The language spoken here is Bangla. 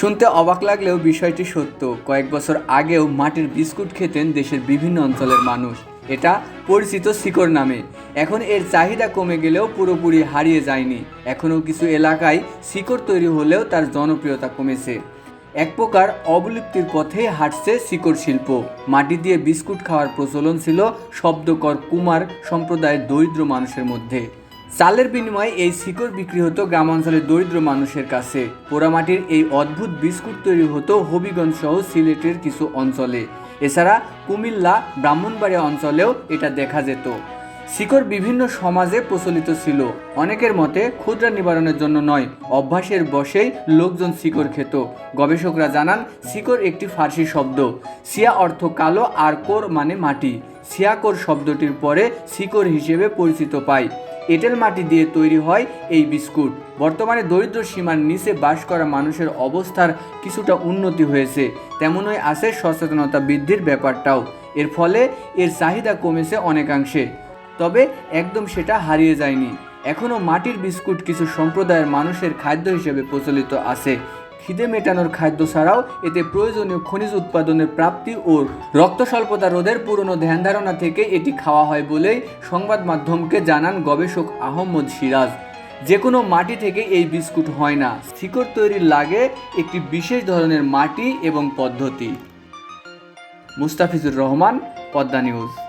শুনতে অবাক লাগলেও বিষয়টি সত্য। কয়েক বছর আগেও মাটির বিস্কুট খেতেন দেশের বিভিন্ন অঞ্চলের মানুষ। এটা পরিচিত শিকড় নামে। এখন এর চাহিদা কমে গেলেও পুরোপুরি হারিয়ে যায়নি। এখনও কিছু এলাকায় শিকড় তৈরি হলেও তার জনপ্রিয়তা কমেছে। এক প্রকার অবলুপ্তির পথে হাঁটছে শিকড় শিল্প। মাটি দিয়ে বিস্কুট খাওয়ার প্রচলন ছিল শব্দকর কুমার সম্প্রদায়ের দরিদ্র মানুষের মধ্যে। চালের বিনিময়ে এই শিকড় বিক্রি হতো গ্রামাঞ্চলের দরিদ্র মানুষের কাছে। পোড়ামাটির এই অদ্ভুত বিস্কুট তৈরি হতো হবিগঞ্জ সহ সিলেটের কিছু অঞ্চলে। এছাড়া কুমিল্লা, ব্রাহ্মণবাড়িয়া অঞ্চলেও এটা দেখা যেত। শিকড় বিভিন্ন সমাজে প্রচলিত ছিল। অনেকের মতে ক্ষুদ্রা নিবারণের জন্য নয়, অভ্যাসের বশেই লোকজন শিকড় খেত। গবেষকরা জানান, শিকড় একটি ফার্সি শব্দ। সিয়া অর্থ কালো আর কোর মানে মাটি। সিয়াকোর শব্দটির পরে শিকড় হিসেবে পরিচিত পায়। এঁটেল মাটি দিয়ে তৈরি হয় এই বিস্কুট। বর্তমানে দরিদ্র সীমার নিচে বাস করা মানুষের অবস্থার কিছুটা উন্নতি হয়েছে। তেমনই আছে সচেতনতা বৃদ্ধির ব্যাপারটাও। এর ফলে এর চাহিদা কমেছে অনেকাংশে। তবে একদম সেটা হারিয়ে যায়নি। এখনও মাটির বিস্কুট কিছু সম্প্রদায়ের মানুষের খাদ্য হিসেবে প্রচলিত আছে। খিদে মেটানোর খাদ্য ছাড়াও এতে প্রয়োজনীয় খনিজ উৎপাদনের প্রাপ্তি ও রক্ত স্বল্পতা রোধের পুরনো ধ্যান ধারণা থেকে এটি খাওয়া হয় বলেই সংবাদ মাধ্যমকে জানান গবেষক আহমদ সিরাজ। যে কোনো মাটি থেকে এই বিস্কুট হয় না। শিকড় তৈরির লাগে একটি বিশেষ ধরনের মাটি এবং পদ্ধতি। মুস্তাফিজুর রহমান, পদ্মা নিউজ।